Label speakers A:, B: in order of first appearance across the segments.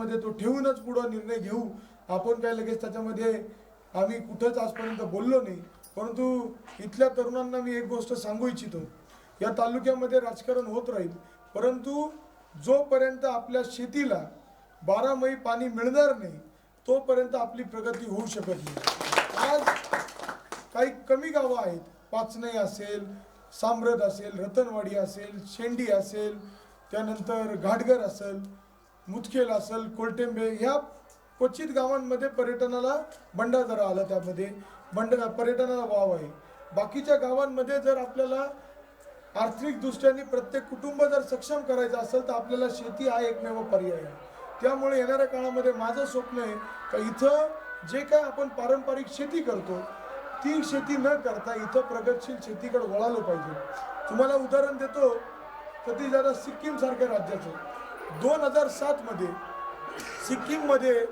A: मध्ये तो ठेवूनच पुढं निर्णय घेऊ. आपण काय लगेच त्याच्यामध्ये आम्ही कुठंच आजपर्यंत बोललो नाही. परंतु इथल्या तरुणांना मी एक गोष्ट सांगू इच्छितो. या तालुक्यामध्ये राजकारण होत राहील. परंतु जोपर्यंत आपल्या शेतीला बारामही पाणी मिळणार नाही तोपर्यंत आपली प्रगती होऊ शकत नाही. आज काही कमी गावं आहेत. पाचनई असेल साम्रद असेल रतनवाडी असेल शेंडी असेल त्यानंतर घाटघर असेल मुदखेल असेल कोलटेंबे ह्या क्वचित गावांमध्ये पर्यटनाला भंडारदरा आला त्यामध्ये. भंड पर्यटनाला वाव आहे. बाकीच्या गावांमध्ये जर आपल्याला आर्थिकदृष्ट्याने प्रत्येक कुटुंब जर सक्षम करायचं असेल तर आपल्याला शेती हा एकमेव पर्याय आहे. त्यामुळे येणाऱ्या काळामध्ये माझं स्वप्न आहे का इथं जे काय आपण पारंपरिक शेती करतो ती शेती न करता इथं प्रगतशील शेतीकडे वळालं पाहिजे. तुम्हाला उदाहरण देतो तर ती जरा सिक्कीमसारख्या राज्याचं. दोन हजार सातमध्ये सिक्कीममध्ये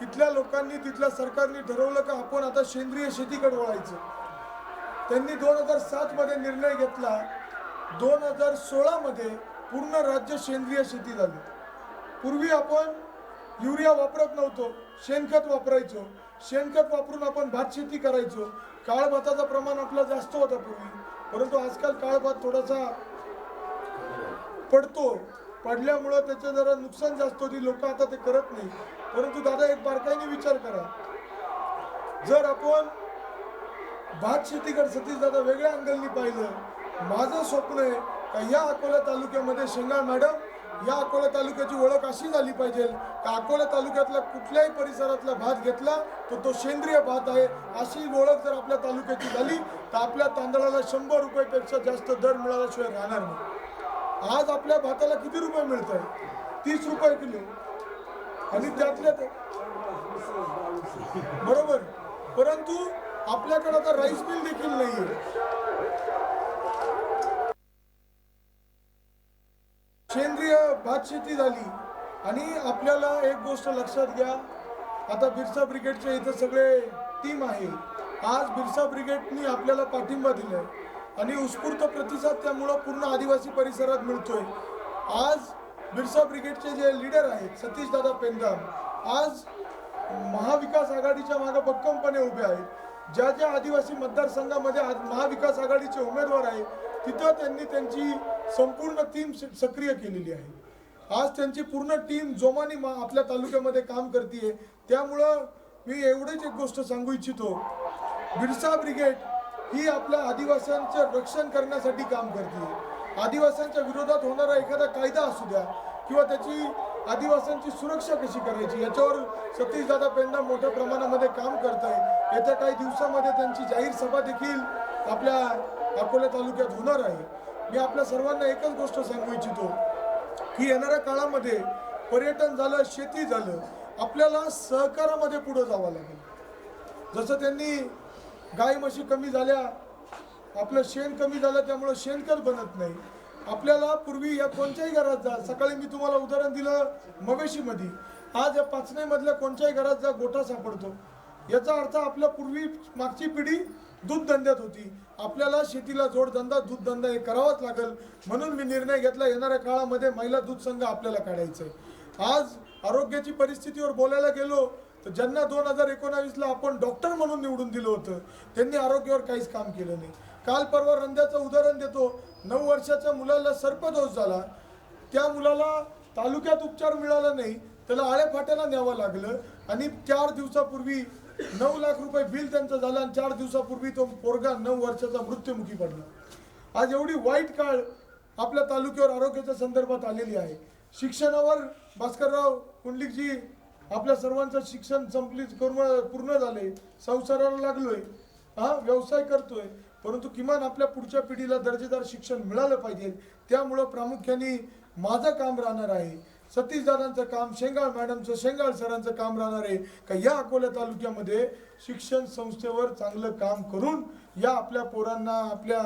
A: तिथल्या लोकांनी तिथल्या सरकारने ठरवलं का आपण आता सेंद्रिय शेतीकडे वळायचं. त्यांनी दोन हजार सातमध्ये निर्णय घेतला. दोन हजार सोळामध्ये पूर्ण राज्य सेंद्रिय शेती झाली. पूर्वी आपण युरिया वापरत नव्हतो शेणखत वापरायचो. शेणखत वापरून आपण भात शेती करायचो. काळ भाताचं प्रमाण आपला जास्त होता पूर्वी. परंतु आजकाल काळ भात थोडासा पडतो. पडल्यामुळं त्याचं जरा नुकसान जास्त होती. लोक आता ते करत नाही. परंतु दादा एक बारकाईने विचार करा. जर आपण भात शेतीकडे सतीश दादा वेगळ्या अंगलनी पाहिलं माझं स्वप्न आहे का या अकोला तालुक्यामध्ये शेंगाळ मॅडम या अकोला तालुक्याची ओळख अशी झाली पाहिजे का अकोला तालुक्यातला कुठल्याही परिसरातला भात घेतला तर तो सेंद्रिय भात आहे अशी ओळख जर आपल्या तालुक्याची झाली तर आपल्या तांदळाला शंभर रुपयापेक्षा जास्त दर मिळाल्याशिवाय राहणार नाही. आज आपल्या भाताला किती रुपये मिळत आहे तीस रुपये किलो. आणि त्यातल्या बरोबर. परंतु आपल्याकडे आता राईस मिल देखील नाहीये. सेंद्रिय भात शेती झाली. आणि आपल्याला एक गोष्ट लक्षात घ्या. आता बिरसा ब्रिगेडच्या इथं सगळे टीम आहे. आज बिरसा ब्रिगेडनी आपल्याला पाठिंबा दिलाय. आणि उत्स्फूर्त प्रतिसाद त्यामुळं पूर्ण आदिवासी परिसरात मिळतोय. आज बिरसा ब्रिगेडचे जे लीडर आहेत सतीश दादा पेंदाम आज महाविकास आघाडीच्या मागे भक्कमपणे उभे आहेत. ज्या ज्या आदिवासी मतदारसंघामध्ये आज महाविकास आघाडीचे उमेदवार आहेत तिथं त्यांनी त्यांची संपूर्ण टीम सक्रिय केलेली आहे. आज त्यांची पूर्ण टीम जोमाने मा आपल्या तालुक्यामध्ये काम करते त्यामुळं मी एवढीच एक गोष्ट सांगू इच्छितो. बिरसा ब्रिगेड ही आपल्या आदिवासींचं रक्षण करण्यासाठी काम करते. आदिवासींच्या विरोधात होणारा एखादा कायदा असू द्या किंवा त्याची आदिवासींची सुरक्षा कशी करायची याच्यावर सतीश दादा पेंडा मोठ्या प्रमाणामध्ये काम करत आहे येत्या काही दिवसामध्ये त्यांची जाहीर सभा देखील आपल्या अकोला तालुक्यात होणार आहे. मी आपल्या सर्वांना एकच गोष्ट सांगू इच्छितो की येणाऱ्या काळामध्ये पर्यटन झालं शेती झालं आपल्याला सहकारामध्ये पुढे जावं लागेल. जसं त्यांनी गाय म्हशी कमी झाल्या आपलं शेण कमी झालं त्यामुळं शेणखत बनत नाही. आपल्याला पूर्वी या कोणत्याही घरात जा सकाळी मी तुम्हाला उदाहरण दिलं मवेशीमध्ये. आज या पाचनेमधल्या कोणत्याही घरात जा गोठा सापडतो. याचा अर्थ आपल्या पूर्वी मागची पिढी दूध धंद्यात होती. आपल्याला शेतीला जोडधंदा दूधधंदा हे करावाच लागेल. म्हणून मी निर्णय घेतला येणाऱ्या काळामध्ये महिला दूध संघ आपल्याला काढायचं आहे आज आरोग्याची परिस्थितीवर बोलायला गेलो तर ज्यांना दोन हजार एकोणावीसला आपण डॉक्टर म्हणून निवडून दिलं होतं त्यांनी आरोग्यावर काहीच काम केलं नाही. काल परवा रंध्याचं उदाहरण देतो. नऊ वर्षाच्या मुलाला सर्पदोष झाला. त्या मुलाला तालुक्यात उपचार मिळाला नाही. त्याला आळेफाट्याला न्यावं लागलं आणि चार दिवसापूर्वी नऊ लाख रुपये बिल त्यांचं झालं आणि चार दिवसापूर्वी तो पोरगा नऊ वर्षाचा मृत्युमुखी पडला. आज एवढी वाईट काळ आपल्या तालुक्यावर आरोग्याच्या संदर्भात आलेली आहे. शिक्षणावर भास्करराव कुंडलिकजी आपल्या सर्वांचं शिक्षण संपली करून पूर्ण झाले संसाराला लागलोय. हा व्यवसाय करतोय. परंतु किमान आपल्या पुढच्या पिढीला दर्जेदार शिक्षण मिळालं पाहिजे. त्यामुळं प्रामुख्याने माझं काम राहणार आहे. सतीश दादांचं काम शेंगाळ मॅडमचं शेंगाळ सरांचं काम राहणार आहे. का या अकोला तालुक्यामध्ये शिक्षण संस्थेवर चांगलं काम करून या आपल्या पोरांना आपल्या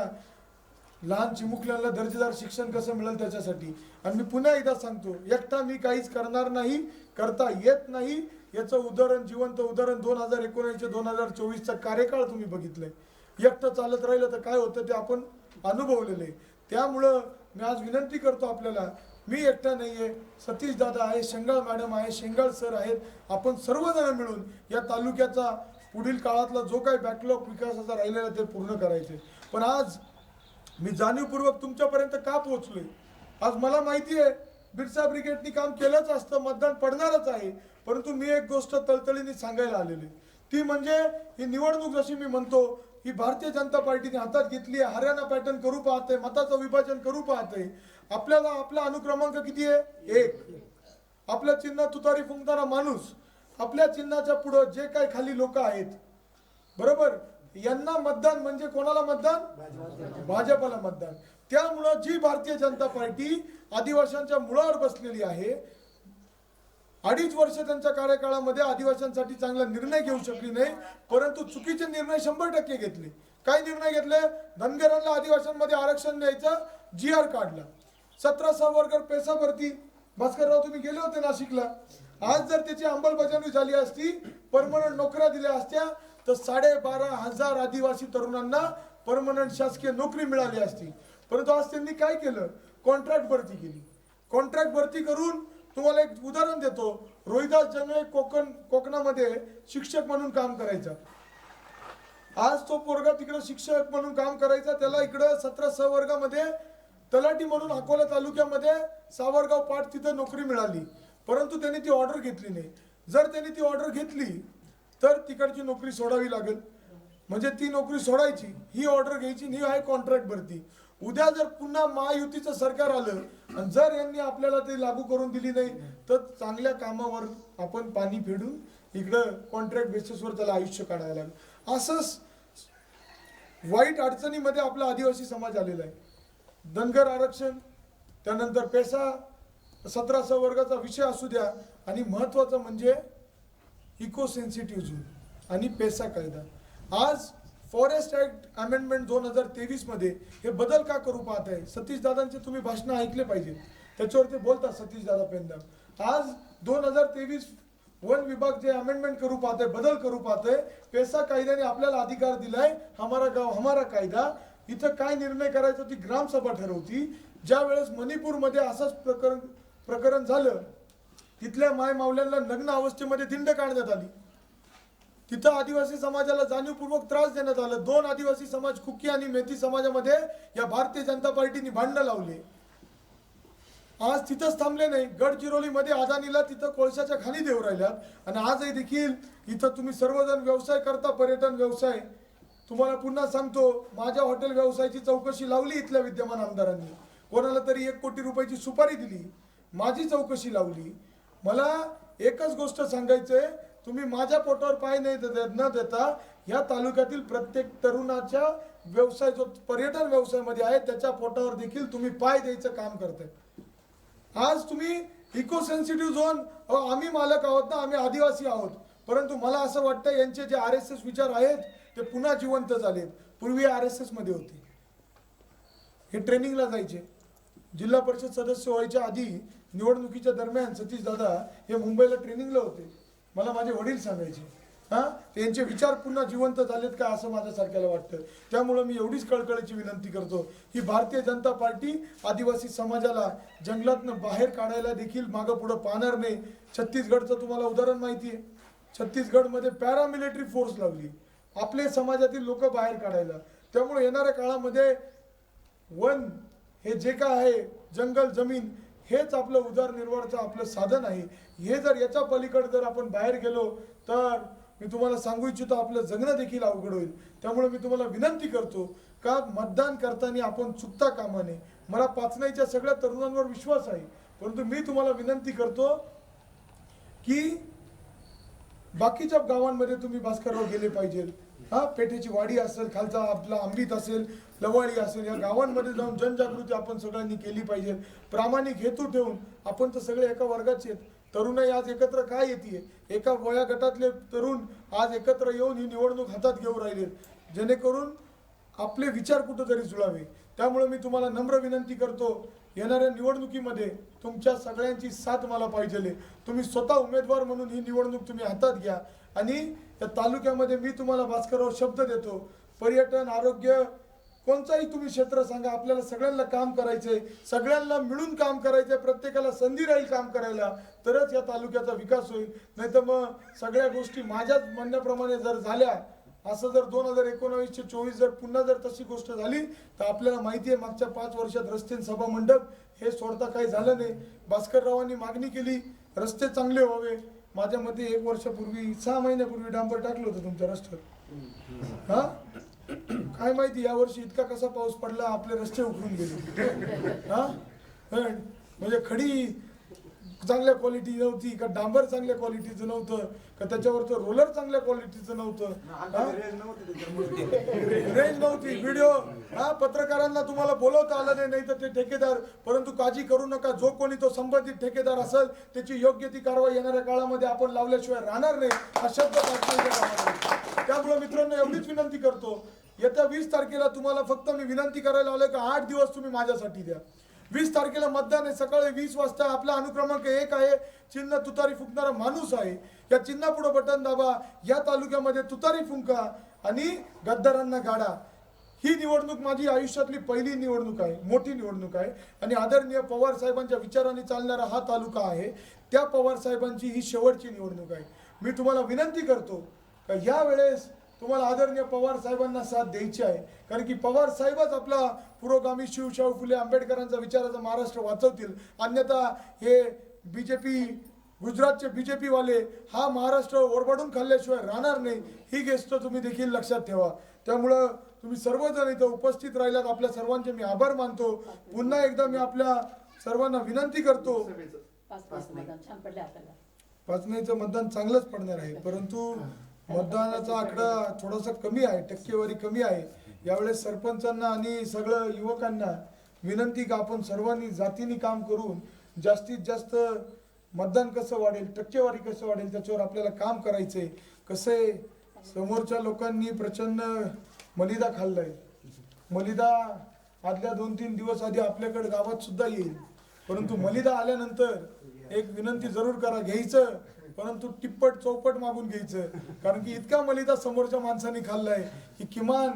A: लहान चिमुकल्यांना दर्जेदार शिक्षण कसं मिळेल त्याच्यासाठी? आणि मी पुन्हा एकदा सांगतो एकटा मी काहीच करणार नाही करता येत नाही. याचं उदाहरण जिवंत उदाहरण दोन हजार एकोणऐंशी दोन हजार चोवीसचा कार्यकाळ तुम्ही बघितलंय. एकटं चालत राहिलं तर काय होतं ते आपण अनुभवलेलं. आहे त्यामुळं मी आज विनंती करतो आपल्याला मी एकटा नाही आहे सतीश दादा आहे शेंगाळ मॅडम आहे शेंगाळ सर आहेत आपण सर्वजण मिळून या तालुक्याचा पुढील काळातला जो काही बॅकलॉग विकासाचा राहिलेला ते पूर्ण करायचे. पण आज मी जाणीवपूर्वक तुमच्यापर्यंत का पोहोचलोय? आज मला माहिती आहे बिरसा ब्रिगेडनी काम केलंच असतं मतदान पडणारच आहे. परंतु मी एक गोष्ट तळतळीने सांगायला आलेली ती म्हणजे ही निवडणूक जशी मी म्हणतो ही भारतीय जनता पार्टीने हातात घेतली आहे हरियाणा पॅटर्न करू पाहत आहे मताचं विभाजन करू पाहत आहे आपल्याला आपला अनुक्रमांक किती आहे? एक. आपल्या चिन्ह तुतारी फुंकणारा माणूस आपल्या चिन्हाच्या पुढं जे काही खाली लोक आहेत. बरोबर? यांना मतदान म्हणजे कोणाला मतदान? भाजपला मतदान. त्यामुळं जी भारतीय जनता पार्टी आदिवाशांच्या मुळावर बसलेली आहे अडीच वर्ष त्यांच्या कार्यकाळामध्ये आदिवाशांसाठी चांगला निर्णय घेऊ शकली नाही परंतु चुकीचे निर्णय शंभर टक्के घेतले. काय निर्णय घेतले? धनगरांना आदिवाशांमध्ये आरक्षण द्यायचं जी आर काढला. सतरा सवर्गर पैसा भरती. भास्करराव तुम्ही गेले होते नाशिकला. आज जर त्याची अंमलबजावणी झाली असती परमनंट नोकऱ्या दिल्या असत्या तर साडेबारा हजार आदिवासी तरुणांना परमनंट शासकीय नोकरी मिळाली असती. परंतु आज त्यांनी काय केलं? कॉन्ट्रॅक्ट भरती केली. कॉन्ट्रॅक्ट भरती करून तुम्हाला एक उदाहरण देतो. रोहिदास जंगळे कोकण कोकणामध्ये शिक्षक म्हणून काम करायचा. आज तो पोरगा तिकडे शिक्षक म्हणून काम करायचा. त्याला इकडं सतरा सवर्गामध्ये वर्गामध्ये तलाठी म्हणून अकोला तालुक्यामध्ये सावरगाव पाठ तिथं नोकरी मिळाली. परंतु त्यांनी ती ऑर्डर घेतली नाही. जर त्यांनी ती ऑर्डर घेतली तर तिकडची नोकरी सोडावी लागेल. म्हणजे ती नोकरी सोडायची ही ऑर्डर घ्यायची आणि ही आहे कॉन्ट्रॅक्ट भरती. उद्या जर पुन्हा महायुतीचं सरकार आलं आणि जर यांनी आपल्याला ते लागू करून दिली नाही तर चांगल्या कामावर आपण पाणी फेडून इकडं कॉन्ट्रॅक्ट बेसिसवर त्याला आयुष्य काढायला लागेल. असंच वाईट अडचणीमध्ये आपला आदिवासी समाज आलेला आहे. धनगर आरक्षण त्यानंतर पेसा सतरा स वर्गाचा विषय असू द्या आणि महत्त्वाचं म्हणजे इको सेन्सिटिव्ह झोन आणि पेसा कायदा. आज फॉरेस्ट ऍक्ट अमेंडमेंट दोन हजार तेवीसमध्ये हे बदल का करू पाहत आहे? सतीश दादांचे तुम्ही भाषणं ऐकले पाहिजे. त्याच्यावर ते बोलतात सतीश दादा पेंदाम आज दोन हजार तेवीस वन विभाग जे अमेंडमेंट करू पाहत आहे बदल करू पाहत आहे पेसा कायद्याने आपल्याला अधिकार दिलाय हमारा गाव हमारा कायदा. इथं काय निर्णय करायचा ती ग्रामसभा ठरवती. ज्या वेळेस मणिपूरमध्ये असंच प्रकरण प्रकरण झालं तिथल्या माय मावल्यांना लग्न अवस्थेमध्ये दिंड काढण्यात आली. तिथं आदिवासी समाजाला जाणीवपूर्वक त्रास देण्यात आला. दोन आदिवासी समाज कुकी आणि मेथी समाजामध्ये या भारतीय जनता पार्टीने भांडणं लावले. आज तिथंच थांबले नाही. गडचिरोलीमध्ये अदानीला तिथं कोळशाच्या खाली देऊ राहिल्यात. आणि आजही देखील इथं तुम्ही सर्वजण व्यवसाय करता पर्यटन व्यवसाय. तुम्हाला पुन्हा सांगतो माझ्या हॉटेल व्यवसायाची चौकशी लावली इथल्या विद्यमान आमदारांनी. कोणाला तरी एक कोटी रुपयाची सुपारी दिली. माझी चौकशी लावली. मला एकच गोष्ट सांगायचंय तुम्ही माझ्या पोटावर पाय नाही न देता या तालुक्यातील प्रत्येक तरुणाच्या व्यवसाय जो पर्यटन व्यवसायामध्ये आहे त्याच्या पोटावर देखील तुम्ही पाय द्यायचं काम करताय. आज तुम्ही इको सेन्सिटिव्ह झोन आम्ही मालक आहोत ना आम्ही आदिवासी आहोत. परंतु मला असं वाटतं यांचे जे आर एस एस विचार आहेत ते पुन्हा जिवंत झालेत. पूर्वी आर एस एसमध्ये होते. हे ट्रेनिंगला जायचे. जिल्हा परिषद सदस्य व्हायच्या आधी निवडणुकीच्या दरम्यान सतीश दादा हे मुंबईला ट्रेनिंगला होते. मला माझे वडील सांगायचे हां त्यांचे विचार पुन्हा जिवंत झालेत का असं माझ्यासारख्याला वाटतं. त्यामुळं मी एवढीच कळकळीची विनंती करतो ही भारतीय जनता पार्टी आदिवासी समाजाला जंगलातनं बाहेर काढायला देखील मागं पुढं पाहणार नाही. छत्तीसगडचं तुम्हाला उदाहरण माहिती आहे. छत्तीसगडमध्ये पॅरामिलिटरी फोर्स लावली. आपले समाजातील लोक बाहेर काढायला. त्यामुळे येणाऱ्या काळामध्ये वन हे जे काय आहे जंगल जमीन हेच आपलं उदरनिर्वाहाचं आपलं साधन आहे. हे जर याच्या पलीकडे जर आपण बाहेर गेलो तर मी तुम्हाला सांगू इच्छितो आपलं जगणं देखील अवघड होईल. त्यामुळे मी तुम्हाला विनंती करतो का मतदान करताना आपण चुकता कामा नये. मला पाचनाईच्या सगळ्या तरुणांवर विश्वास आहे. परंतु मी तुम्हाला विनंती करतो की बाकीच्या गावांमध्ये तुम्ही भास्करराव गेले पाहिजेत. हा पेठेची वाडी असेल खालचा आपला आंबीत असेल लवाळी असेल या गावांमध्ये जाऊन जनजागृती आपण सगळ्यांनी केली पाहिजे. प्रामाणिक हेतू ठेवून आपण तर सगळे एका वर्गाचे आहेत. तरुणाई आज एकत्र काय येते एका वया गटातले तरुण आज एकत्र येऊन ही निवडणूक हातात घेऊन राहिलेत जेणेकरून आपले विचार कुठंतरी जुळावे. त्यामुळे मी तुम्हाला नम्र विनंती करतो येणाऱ्या निवडणुकीमध्ये तुमच्या सगळ्यांची साथ मला पाहिजे तुम्ही स्वतः उमेदवार म्हणून ही निवडणूक तुम्ही हातात घ्या आणि या तालुक्यामध्ये मी तुम्हाला भास्करराव शब्द देतो. पर्यटन आरोग्य कोणताही तुम्ही क्षेत्र सांगा आपल्याला सगळ्यांना काम करायचंय सगळ्यांना मिळून काम करायचंय प्रत्येकाला संधी राहील काम करायला तरच या तालुक्याचा विकास होईल. नाही तर मग सगळ्या गोष्टी माझ्याच म्हणण्याप्रमाणे जर झाल्या असं जर दोन हजार एकोणावीसशे चोवीस जर पुन्हा जर तशी गोष्ट झाली तर आपल्याला माहिती आहे मागच्या पाच वर्षात रस्ते सभा मंडप हे सोडता काही झालं नाही. भास्कररावांनी मागणी केली रस्ते चांगले व्हावे. माझ्या मते एक वर्षापूर्वी सहा महिन्यापूर्वी डांबर टाकलं होतं तुमच्या रस्त्यावर. हा? काय माहिती यावर्षी इतका कसा पाऊस पडला आपले रस्ते उकळून गेले. हं, म्हणजे खडी चांगल्या क्वालिटी नव्हती का डांबर चांगल्या क्वालिटीचं नव्हतं का त्याच्यावरचं रोलर चांगल्या क्वालिटीचं नव्हतं? रेंज नव्हती व्हिडिओ हा पत्रकारांना तुम्हाला बोलवता आलं नाही नाही तर ते ठेकेदार परंतु काळजी करू नका. जो कोणी तो संबंधित ठेकेदार असेल त्याची योग्य ती कारवाई येणाऱ्या काळामध्ये आपण लावल्याशिवाय राहणार नाही हा शब्द. त्यामुळे मित्रांनो एवढीच विनंती करतो. येत्या वीस तारखेला तुम्हाला फक्त मी विनंती करायला आलोय का आठ दिवस तुम्ही माझ्यासाठी द्या. वीस तारखेला मतदान आहे. सकाळी वीस वाजता आपला अनुक्रमांक एक आहे. चिन्ह तुतारी फुंकणारा माणूस आहे. या चिन्हापुढं बटन दाबा. या तालुक्यामध्ये तुतारी फुंका आणि गद्दारांना गाडा. ही निवडणूक माझी आयुष्यातली पहिली निवडणूक आहे. मोठी निवडणूक आहे. आणि आदरणीय पवार साहेबांच्या विचाराने चालणारा हा तालुका आहे. त्या पवार साहेबांची ही शेवटची निवडणूक आहे. मी तुम्हाला विनंती करतो का यावेळेस तुम्हाला आदरणीय पवार साहेबांना साथ द्यायची आहे. कारण की पवार साहेबच आपला पुरोगामी शिवशाहू फुले आंबेडकरांचा विचाराचा महाराष्ट्र वाचवतील. अन्यथा हे बीजेपी गुजरातचे बीजेपी वाले हा महाराष्ट्र ओरबाडून खाल्ल्याशिवाय राहणार नाही. ही गोष्ट तुम्ही देखील लक्षात ठेवा. त्यामुळं तुम्ही सर्वजण इथं उपस्थित राहिलात. आपल्या सर्वांचे मी आभार मानतो. पुन्हा एकदा मी आपल्या सर्वांना विनंती करतो.
B: पाच
A: पाचनेचं मतदान चांगलंच पडणार आहे. परंतु मतदानाचा आकडा थोडासा कमी आहे टक्केवारी कमी आहे. यावेळेस सरपंचांना आणि सगळं युवकांना विनंती का आपण सर्वांनी जातीने काम करून जास्तीत जास्त मतदान कसं वाढेल टक्केवारी कसं वाढेल त्याच्यावर आपल्याला काम करायचंय. कसं आहे? समोरच्या लोकांनी प्रचंड मलिदा खाल्लाय. मलिदा आदल्या दोन तीन दिवस आधी आपल्याकडे गावात सुद्धा येईल. परंतु मलिदा आल्यानंतर एक विनंती जरूर करा घ्यायचं. परंतु टिप्पट चौपट मागून घ्यायचं. कारण की इतका मलिदा समोरच्या माणसाने खाल्लाय की किमान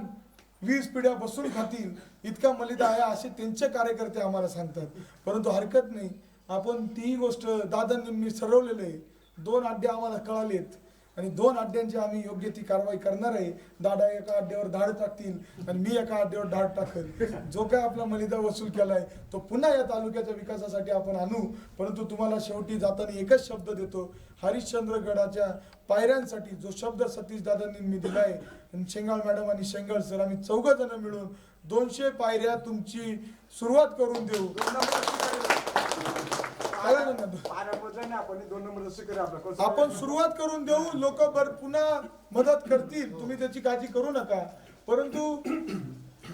A: वीस पिढ्या बसून खातील. इतका मलिदा आहे असे त्यांचे कार्यकर्ते आम्हाला सांगतात. परंतु हरकत नाही. आपण तीही गोष्ट दादांनी मी ठरवलेलं आहे. दोन अड्डे आम्हाला कळालेत. आणि दोन अड्ड्यांची आम्ही योग्य ती कारवाई करणार आहे. दादा एका अड्ड्यावर धाड टाकतील आणि मी एका अड्ड्यावर धाड टाकेल. जो काय आपला मलिदा वसूल केलाय तो पुन्हा या तालुक्याच्या विकासासाठी आपण आणू. परंतु तुम्हाला शेवटी जाताना एकच शब्द देतो. हरिश्चंद्रगडाच्या पायऱ्यांसाठी जो शब्द सतीश दादांनी मी दिलाय आणि शेंगाळ मॅडम आणि शेंगाळ सर आम्ही चौघ जण मिळून दोनशे पायऱ्या तुमची सुरुवात करून देऊ. झालं ना?
C: दोन नंबर आपला
A: आपण सुरुवात करून देऊ. लोक बर पुन्हा मदत करतील. तुम्ही त्याची काळजी करू नका. परंतु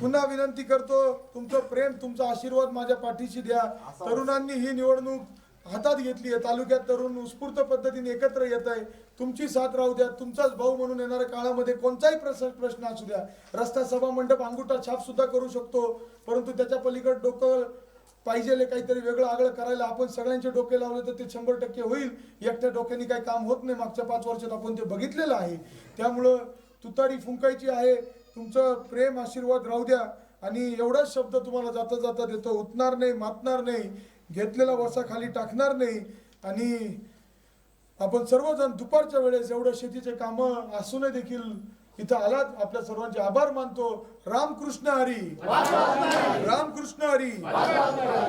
A: पुन्हा विनंती करतो तुमचं प्रेम तुमचा आशीर्वाद माझ्या पाठीशी द्या. तरुणांनी ही निवडणूक हातात घेतली आहे. तालुक्यात तरुण उत्स्फूर्त पद्धतीने एकत्र येत आहे. तुमची साथ राहू द्या. तुमचाच भाऊ म्हणून येणाऱ्या काळामध्ये कोणताही प्रश्न प्रश्न असू द्या. रस्ता सभा मंडप अंगुठा छाप सुद्धा करू शकतो. परंतु त्याच्या पलीकडे डोकं पाहिजे काहीतरी वेगळं आगळं करायला आपण सगळ्यांचे डोके लावले तर ते शंभर टक्के होईल. एकट्या डोक्याने काही काम होत नाही. मागच्या पाच वर्षात आपण ते बघितलेलं आहे. त्यामुळं तुतारी फुंकायची आहे. तुमचं प्रेम आशीर्वाद राहू द्या. आणि एवढाच शब्द तुम्हाला जाता जाता देतो. उठणार नाही मातणार नाही. घेतलेला वसा खाली टाकणार नाही. आणि आपण सर्वजण दुपारच्या वेळेस एवढं शेतीचे कामं असूनही देखील इथं आलात आपल्या सर्वांचे आभार मानतो. रामकृष्ण हरी. रामकृष्ण हरी.